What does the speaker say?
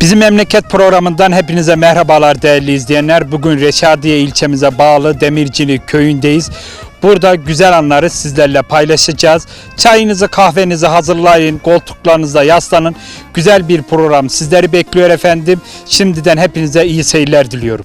Bizim memleket programından hepinize merhabalar değerli izleyenler. Bugün Reşadiye ilçemize bağlı Demircili köyündeyiz. Burada güzel anları sizlerle paylaşacağız. Çayınızı kahvenizi hazırlayın, koltuklarınıza yaslanın. Güzel bir program sizleri bekliyor efendim. Şimdiden hepinize iyi seyirler diliyorum.